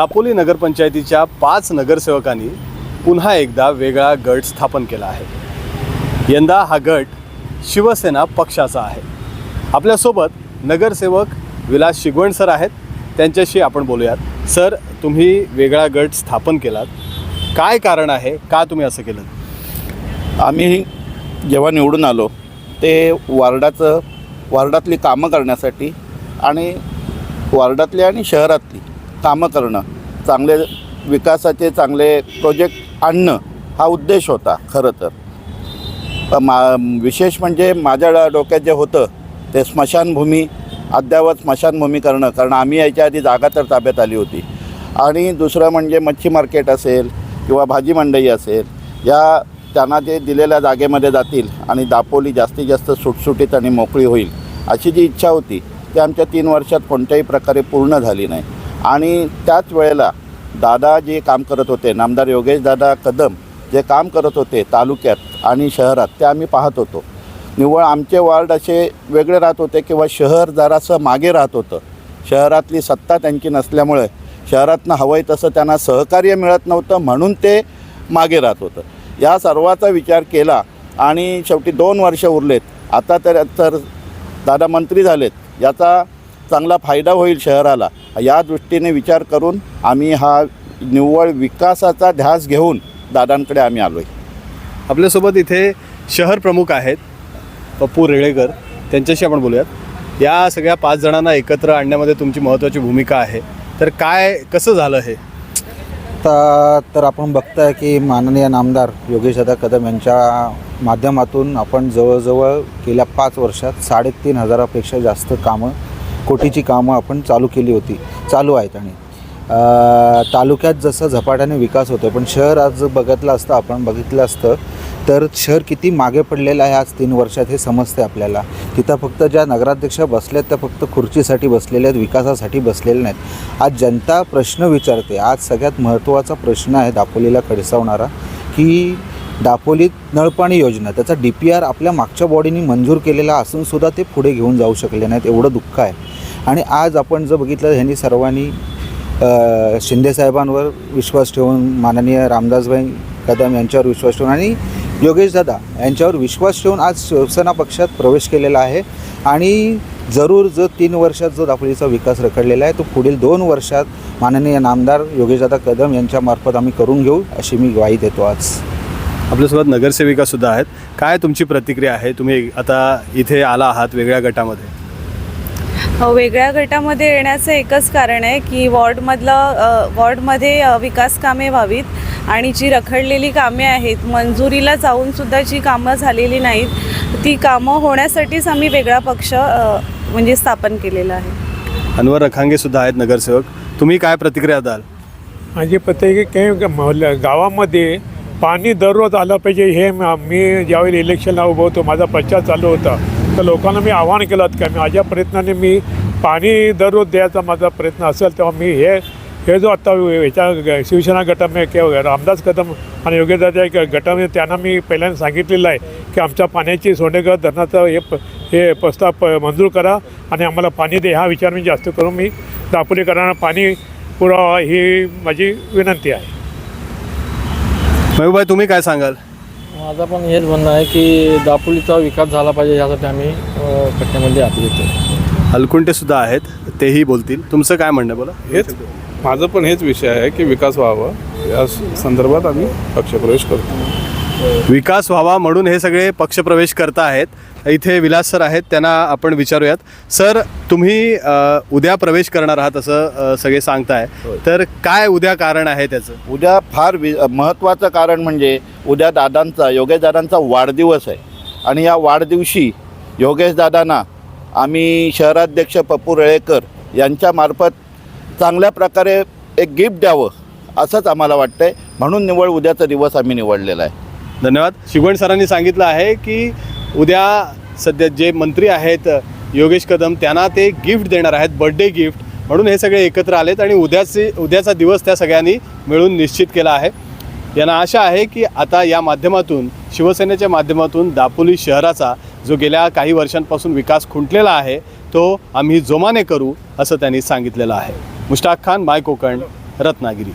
दापोली नगरपंचायतीच्या पाच नगरसेवकांनी पुन्हा एकदा वेगळा गट स्थापन केला आहे. यंदा हा गट शिवसेना पक्षाचा आहे. आपल्यासोबत नगरसेवक विलास शिगवण सर आहेत. त्यांच्याशी आपण बोलूयात. सर तुम्ही वेगळा गट स्थापन केलात. काय कारण आहे? का तुम्ही असं केलं? आम्ही जेव्हा निवडून आलो ते वार्डाचं वार्डातली कामं करण्यासाठी आणि वार्डातली आणि शहरातली कामं करणं चांगले विकासाचे चांगले प्रोजेक्ट आणणं हा उद्देश होता खरं तर. मा विशेष म्हणजे माझ्या डोक्यात जे होतं ते स्मशानभूमी अद्यावत स्मशानभूमी करणं कारण आम्ही याच्या आधी जागा तर ताब्यात आली होती. आणि दुसरं म्हणजे मच्छी मार्केट असेल किंवा भाजी मंडई असेल या त्यांना ते दिलेल्या जागेमध्ये जातील आणि दापोली जास्तीत जास्त सुटसुटीत आणि मोकळी होईल अशी जी इच्छा होती ती आमच्या तीन वर्षात कोणत्याही प्रकारे पूर्ण झाली नाही. आणि त्याच वेळेला दादा जे काम करत होते नामदार योगेश दादा कदम जे काम करत होते तालुक्यात आणि शहरात ते आम्ही पाहत होतो. निव्वळ आमचे वार्ड असे वेगळे राहत होते किंवा शहर जरासं मागे राहत होतं. शहरातली सत्ता त्यांची नसल्यामुळे शहरातनं हवं आहे तसं त्यांना सहकार्य मिळत नव्हतं म्हणून ते मागे राहत होतं. या सर्वाचा विचार केला आणि शेवटी दोन वर्ष उरलेत. आता तर तर दादा मंत्री झालेत. याचा चांगला फायदा होईल शहराला. या दृष्टीने विचार करून आम्ही हा निव्वळ विकासाचा ध्यास घेऊन दादांकडे आम्ही आलो आहे आपल्यासोबत इथे शहर प्रमुख आहेत पप्पू रेळेकर. त्यांच्याशी आपण बोलूयात. या सगळ्या पाच जणांना एकत्र आणण्यामध्ये तुमची महत्त्वाची भूमिका आहे. तर काय कसं झालं हे? आता तर आपण बघताय की माननीय नामदार योगेशदादा कदम यांच्या माध्यमातून आपण जवळजवळ गेल्या पाच वर्षात साडेतीन हजारापेक्षा जास्त कामं कोटीची कामं आपण चालू केली होती चालू आहेत आणि तालुक्यात जसं झपाट्याने विकास होतो पण शहर आज बघितलं असतं आपण बघितलं असतं तर शहर किती मागे पडलेलं आहे आज तीन वर्षात हे समजते आपल्याला. तिथं फक्त ज्या नगराध्यक्ष बसल्यात त्या फक्त खुर्चीसाठी बसलेल्या आहेत विकासासाठी बसलेल्या नाहीत. आज जनता प्रश्न विचारते आज सगळ्यात महत्त्वाचा प्रश्न आहे दापोलीला खडसावणारा की दापोलीत नळपाणी योजना. त्याचा डी पी आर आपल्या मागच्या बॉडीने मंजूर केलेला असूनसुद्धा ते पुढे घेऊन जाऊ शकले नाहीत एवढं दुःख आहे. आणि आज आपण जर बघितलं ह्यांनी सर्वांनी शिंदेसाहेबांवर विश्वास ठेवून माननीय रामदासभाई कदम यांच्यावर विश्वास ठेवून आणि योगेश दादा यांच्यावर विश्वास ठेवून आज शिवसेना पक्षात प्रवेश केलेला आहे. आणि जरूर जो तीन वर्षात जो दापोलीचा विकास रखडलेला आहे तो पुढील दोन वर्षात माननीय नामदार योगेशदादा कदम यांच्यामार्फत आम्ही करून घेऊ अशी मी ग्वाही देतो आज. आपल्यासोबत नगरसेविका आहेत. काय तुमची प्रतिक्रिया आहे? तुम्ही आता इथे आला आहात वेगळ्या गटामध्ये. वेगळ्या गटामध्ये येण्याचं एकच कारण आहे की वॉर्डमधलं वॉर्डमध्ये विकास कामे व्हावीत आणि जी रखडलेली कामे आहेत मंजुरीला जाऊनसुद्धा जी कामं झालेली नाहीत ती कामं होण्यासाठीच आम्ही वेगळा पक्ष म्हणजे स्थापन केलेला आहे. अनवर रखांगे सुद्धा आहेत नगरसेवक. तुम्ही काय प्रतिक्रिया द्याल? माझी महल- गावामध्ये पाणी दररोज आलं पाहिजे हे मी ज्यावेळी इलेक्शनला उभं होतो माझा प्रचार चालू होता तर लोकांना मी आवाहन केलं की मी माझ्या प्रयत्नाने मी पाणी दररोज द्यायचा माझा प्रयत्न असेल तेव्हा मी हे हे जो आत्ता ह्याच्या ग- शिवसेना गटामध्ये किंवा रामदास कदम आणि योगेदाच्या एक गटामध्ये त्यांना मी पहिल्यांदा सांगितलेलं आहे की आमच्या पाण्याची सोंडेगाव धरणाचं हे प हे प्रस्ताव प मंजूर करा आणि आम्हाला पाणी दे हा विचार मी जास्त करून मी दापोलीकरांना पाणी पुरावा ही माझी विनंती आहे. महबूबाई तुम्ही काय सांगाल? माझं पण हेच म्हणणं आहे की दापोलीचा विकास झाला पाहिजे यासाठी आम्ही अ, पट्ट्यामध्ये हात घेतो हलकुंटे सुद्धा आहेत तेही बोलतील. तुमचं काय म्हणणं आहे बोला. हेच माझं पण हेच विषय आहे की विकास व्हावा. या संदर्भात आम्ही पक्षप्रवेश करतो. विकास व्हावा म्हणून हे सगळे पक्षप्रवेश करत आहेत. इथे विलास सर आहेत त्यांना आपण विचारूयात. सर तुम्ही अ, उद्या प्रवेश करणार आहात असं अ, सगळे सांगताय. तर काय उद्या कारण आहे त्याचं? उद्या फार वि महत्त्वाचं कारण म्हणजे उद्या दादांचा योगेश दादांचा वाढदिवस आहे. आणि या वाढदिवशी योगेश दादांना आम्ही शहराध्यक्ष पप्पू रेळेकर यांच्यामार्फत चांगल्या प्रकारे एक गिफ्ट द्यावं असंच आम्हाला वाटतं आहे म्हणून निवड उद्याचा दिवस आम्ही निवडलेला आहे. धन्यवाद. शिगवण सरांनी सांगितलं आहे की उद्या सध्या जे मंत्री आहेत योगेश कदम त्यांना ते गिफ्ट देणार आहेत बर्थडे गिफ्ट. म्हणून हे सगळे एकत्र आलेत आणि उद्याचे उद्याचा दिवस त्या सगळ्यांनी मिळून निश्चित केला आहे. यांना आशा आहे की आता या माध्यमातून शिवसेनेच्या माध्यमातून दापोली शहराचा जो गेल्या काही वर्षांपासून विकास खुंटलेला आहे तो आम्ही जोमाने करू असं त्यांनी सांगितलेलं आहे. मुश्ताक खान माय कोकण रत्नागिरी.